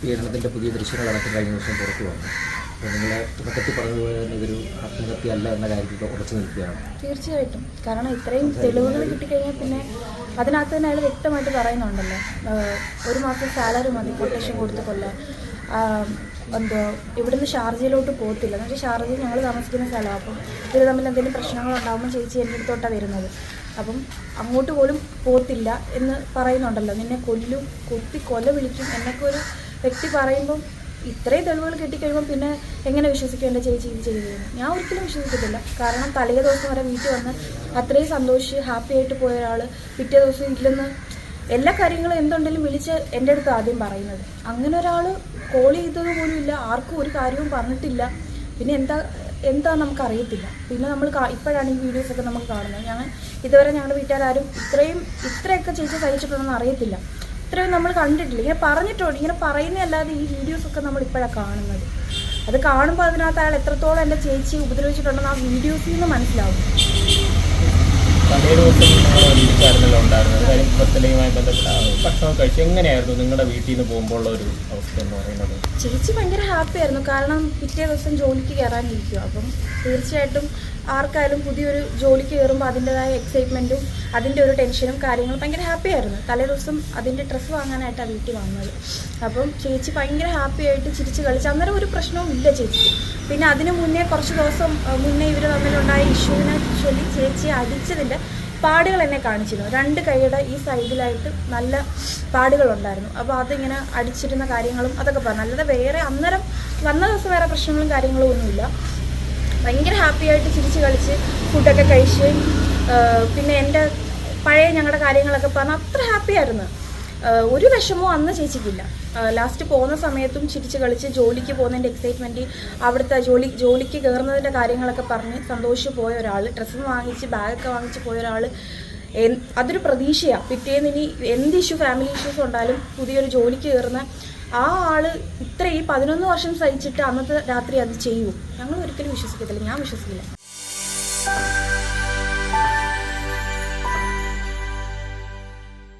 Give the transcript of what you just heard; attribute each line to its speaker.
Speaker 1: പീഡനത്തിന്റെ പുതിയ ദൃശ്യങ്ങളടക്കം കഴിഞ്ഞ ദിവസം പുറത്തു വന്നു. അപ്പോൾ നിങ്ങൾ തുടക്കത്തിൽ പറഞ്ഞതുപോലെ തന്നെ ഇതൊരു ആത്മഹത്യ അല്ല എന്ന കാര്യത്തിൽ ഉറച്ചു നിൽക്കുകയാണ്.
Speaker 2: തീർച്ചയായിട്ടും. കാരണം ഇത്രയും തെളിവുകൾ കിട്ടിക്കഴിഞ്ഞാൽ പിന്നെ അതിനകത്ത് തന്നെ അയാൾ വ്യക്തമായിട്ട് പറയുന്നുണ്ടല്ലോ. ഒരു മാസം സാലറി മതി കൊട്ടേഷൻ കൊടുത്ത് കൊല്ലാൻ എന്തോ ഇവിടുന്ന് ഷാർജയിലോട്ട് പോകത്തില്ല. എന്ന് വെച്ചാൽ ഷാർജയിൽ ഞങ്ങൾ താമസിക്കുന്ന സ്ഥലമാണ്. അപ്പം ഇവർ തമ്മിൽ എന്തെങ്കിലും പ്രശ്നങ്ങൾ ഉണ്ടാകുമ്പോൾ ചേച്ചി എന്റെ അടുത്തോട്ടാണ് വരുന്നത്. അപ്പം അങ്ങോട്ട് പോലും പോകത്തില്ല എന്ന് പറയുന്നുണ്ടല്ലോ. നിന്നെ കൊല്ലും കുത്തി കൊല വിളിക്കും എന്നൊക്കെ ഒരു വ്യക്തി പറയുമ്പം ഇത്രയും തെളിവുകൾ കിട്ടിക്കഴിയുമ്പോൾ പിന്നെ എങ്ങനെ വിശ്വസിക്കും എന്റെ ചേച്ചി ഇത് ചെയ്തതെന്ന് ഞാൻ ഒരിക്കലും വിശ്വസിക്കത്തില്ല. കാരണം തലേ ദിവസം വരെ വീട്ടിൽ വന്ന് അത്രയും സന്തോഷിച്ച് ഹാപ്പി ആയിട്ട് പോയ ഒരാൾ പിറ്റേ ദിവസം ഇല്ലെന്ന് എല്ലാ കാര്യങ്ങളും എന്തുണ്ടെങ്കിലും വിളിച്ച് എന്റെ അടുത്ത് ആദ്യം പറയുന്നത്. അങ്ങനെ ഒരാൾ കോൾ ചെയ്തത് പോലും ഇല്ല. ആർക്കും ഒരു കാര്യവും പറഞ്ഞിട്ടില്ല. പിന്നെ എന്താ എന്താ നമുക്കറിയത്തില്ല. പിന്നെ നമ്മൾ ഇപ്പോഴാണ് ഈ വീഡിയോസൊക്കെ നമുക്ക് കാണുന്നത്. ഞാൻ ഇതുവരെ ഞങ്ങളുടെ വീട്ടുകാരും ഇത്രയും ഇത്രയൊക്കെ ചേച്ചി സഹിച്ചിട്ടുണ്ടെന്ന് അറിയത്തില്ല. ഇത്രയും നമ്മൾ കണ്ടിട്ടില്ല. ഇങ്ങനെ പറഞ്ഞിട്ടുണ്ട്. ഇങ്ങനെ പറയുന്നതല്ലാതെ ഈ വീഡിയോസൊക്കെ നമ്മൾ ഇപ്പോഴാണ് കാണുന്നത്. അത് കാണുമ്പോൾ അതിനകത്ത് അയാൾ എത്രത്തോളം എന്റെ ചേച്ചി ഉപദ്രവിച്ചിട്ടുണ്ടെന്ന് ആ വീഡിയോസിൽ നിന്ന് മനസ്സിലാവും.
Speaker 3: തലേ ദിവസം നിങ്ങൾ ഉണ്ടായിരുന്നത്. കാര്യം ബർത്ത്ഡേയുമായി ബന്ധപ്പെട്ട ഭക്ഷണം കഴിച്ചു. എങ്ങനെയായിരുന്നു നിങ്ങളുടെ വീട്ടിൽ നിന്ന് പോകുമ്പോൾ ഉള്ള ഒരു അവസ്ഥ എന്ന് പറയുന്നത്?
Speaker 2: ചേച്ചി ഭയങ്കര ഹാപ്പി ആയിരുന്നു. കാരണം പിറ്റേ ദിവസം ജോലിക്ക് കയറാനിരിക്കും അപ്പം തീർച്ചയായിട്ടും ആർക്കായാലും പുതിയൊരു ജോലിക്ക് കയറുമ്പോൾ അതിന്റെതായ എക്സൈറ്റ്മെന്റും അതിന്റെ ഒരു ടെൻഷനും കാര്യങ്ങളും ഭയങ്കര ഹാപ്പി ആയിരുന്നു. തലേ ദിവസം അതിന്റെ ഡ്രസ്സ് വാങ്ങാനായിട്ടാണ് വീട്ടിൽ വന്നത്. അപ്പം ചേച്ചി ഭയങ്കര ഹാപ്പി ആയിട്ട് ചിരിച്ച് കളിച്ച്. അന്നേരം ഒരു പ്രശ്നവും ഇല്ല ചേച്ചിക്ക് പിന്നെ അതിന് മുന്നേ കുറച്ച് ദിവസം മുന്നേ ഇവർ തമ്മിലുണ്ടായ ഇഷ്യൂവിനെ ചൊല്ലി ചേച്ചി അടിച്ചതിന്റെ പാടുകൾ എന്നെ കാണിച്ചിരുന്നു. രണ്ട് കൈയുടെ ഈ സൈഡിലായിട്ട് നല്ല പാടുകളുണ്ടായിരുന്നു. അപ്പോൾ അതിങ്ങനെ അടിച്ചിരുന്ന കാര്യങ്ങളും അതൊക്കെ പറഞ്ഞു. അല്ലാതെ വേറെ അന്നേരം വന്ന ദിവസം വേറെ പ്രശ്നങ്ങളും കാര്യങ്ങളും ഒന്നുമില്ല. ഭയങ്കര ഹാപ്പി ആയിട്ട് ചിരിച്ച് കളിച്ച് ഫുഡൊക്കെ കഴിച്ച് പിന്നെ എന്റെ പഴയ ഞങ്ങളുടെ കാര്യങ്ങളൊക്കെ പറഞ്ഞ് അത്ര ഹാപ്പി ആയിരുന്നു. ആ, ഒരു വിഷമവും അന്ന് ചേച്ചിക്കില്ല. ലാസ്റ്റ് പോകുന്ന സമയത്തും ചിരിച്ച് കളിച്ച് ജോലിക്ക് പോകുന്നതിന്റെ എക്സൈറ്റ്മെന്റ് അവിടുത്തെ ജോലി ജോലിക്ക് കയറുന്നതിന്റെ കാര്യങ്ങളൊക്കെ പറഞ്ഞ് സന്തോഷിച്ച് പോയ ഒരാൾ ഡ്രസ്സ് വാങ്ങിച്ച് ബാഗൊക്കെ വാങ്ങിച്ച് പോയ ഒരാൾ അതൊരു പ്രതീക്ഷയാണ് പിറ്റേന്ന് ഇനി എന്ത് ഇഷ്യൂ ഫാമിലി ഇഷ്യൂസ് ഉണ്ടായാലും പുതിയൊരു ജോലിക്ക് കയറുന്ന ആ ആൾ ഇത്ര ഈ പതിനൊന്ന് വർഷം സഹിച്ചിട്ട് അന്നത്തെ രാത്രി അത് ചെയ്യൂ. ഞങ്ങൾ ഒരിക്കലും വിശ്വസിക്കത്തില്ല. ഞാൻ വിശ്വസിക്കില്ല.